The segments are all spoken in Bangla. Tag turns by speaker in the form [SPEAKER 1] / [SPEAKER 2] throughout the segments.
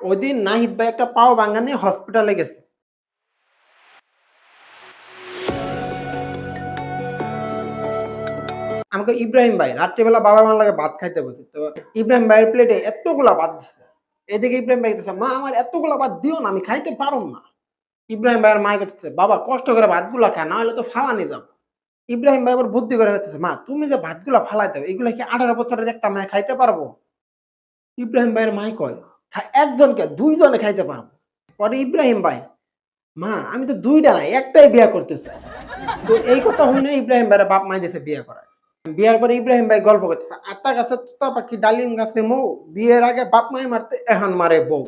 [SPEAKER 1] ওই নাহিদ ভাই একটা পাও ভাঙা নিয়ে হসপিটালে গেছে। আমাকে ইব্রাহিম ভাই, রাত্রিবেলা বাবা মার লাগে ভাত খাইতে বসে তো ইব্রাহিম ভাইয়ের প্লেটে এতগুলা ভাত দিচ্ছে এদিকে ইব্রাহিম ভাই দিচ্ছে মা, আমার এতগুলা ভাত দিও না, আমি খাইতে পারব না। ইব্রাহিম ভাইয়ের মা করতেছে বাবা, কষ্ট করে ভাতগুলা খা না হলে তো ফালানি যাব। ইব্রাহিম ভাই আবার বুদ্ধি করে হচ্ছে মা, তুমি যে ভাতগুলা ফালাই দাও এগুলা কি আঠারো বছরের একটা মেয়ে খাইতে পারব? ইব্রাহিম ভাইয়ের মাই কয় "খা- একজনকে দুইজনে খাইতে পারব। পরে ইব্রাহিম ভাই, মা, আমি তো দুইটা নাই, একটাই বিয়ে করতে চাই তো এই কথা হইলে ইব্রাহিম ভাইয়ের বাপ মাই দিয়েছে বিয়ে করায়। বিয়ার পরে ইব্রাহিম ভাই গল্প করতেছে আত্মা গাছে তোতা পাখি, ডালিম গাছে মৌ, বিয়ের আগে বাপ মাই মারতে এখন মারে বউ।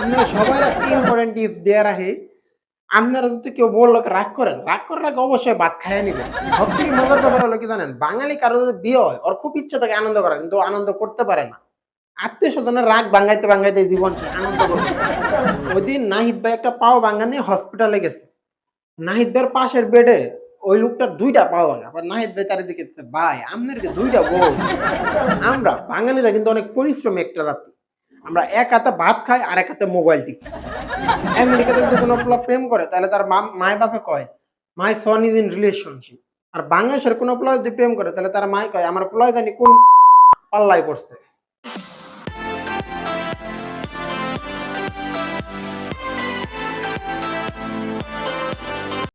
[SPEAKER 1] আমি সবাই ইম্পর্টেন্ট টিপস দিয়ে রাখি, আপনারা যদি কেউ বলল রাগ করেন, রাগ করার আগে অবশ্যই ভাত খাইয়ে নিবেন। সবথেকে মজার ব্যাপার হলো কি জানেন, বাঙালি কারও যদি বিয়ে হয়, ওর খুব ইচ্ছা থাকে আনন্দ করা কিন্তু আনন্দ করতে পারে না। আত্মীয় স্বজনের রাগ ভাঙাইতে ভাঙাইতে জীবন আনন্দ করতে ওই দিন নাহিদ ভাই একটা পাও ভাঙা নিয়ে হসপিটালে গেছে। নাহিদ ভাইয়ের পাশের বেডে ওই লোকটার দুইটা পাও ভাঙা। আবার নাহিদ ভাই তার দিকে ভাই আপনার দুইটা বউ? আমরা বাঙালিরা কিন্তু অনেক পরিশ্রমী একটা রাত্রি আমরা এক হাতে ভাত খাই আর এক হাতে মোবাইল টিপি। আমেরিকাতে যদি কোনো প্রেম করে, তাহলে তার মায় বাপে কয় my son is in relationship আর বাংলাদেশের কোনো পোলা যদি প্রেম করে, তাহলে তার মায় কয়, আমার পোলায় জানি কোন পাল্লায় পড়ছে।